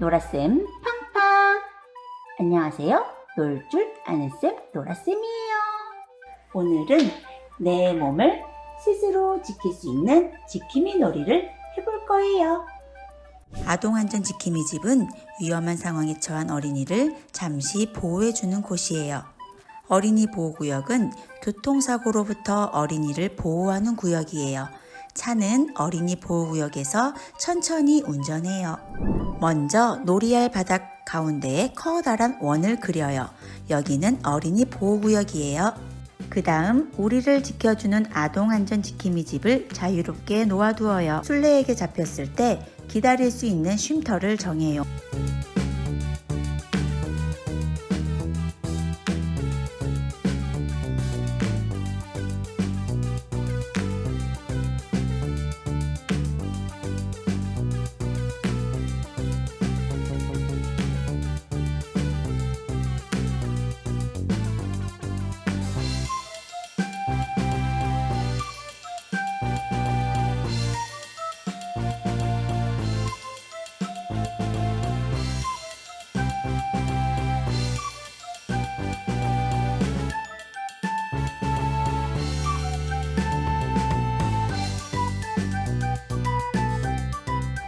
노라쌤 팡팡 안녕하세요 놀 줄 아는 쌤 노라쌤이에요 오늘은 내 몸을 스스로 지킬 수 있는 지킴이 놀이를 해볼 거예요 아동안전 지킴이 집은 위험한 상황에 처한 어린이를 잠시 보호해주는 곳이에요. 어린이 보호구역은 교통사고로부터 어린이를 보호하는 구역이에요. 차는 어린이 보호구역에서 천천히 운전해요. 먼저 놀이할 바닥 가운데에 커다란 원을 그려요. 여기는 어린이 보호구역이에요. 그 다음 우리를 지켜주는 아동안전 지킴이 집을 자유롭게 놓아두어요. 술래에게 잡혔을 때 기다릴 수 있는 쉼터를 정해요.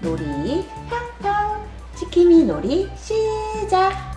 놀이 팡팡 지킴이 놀이 시작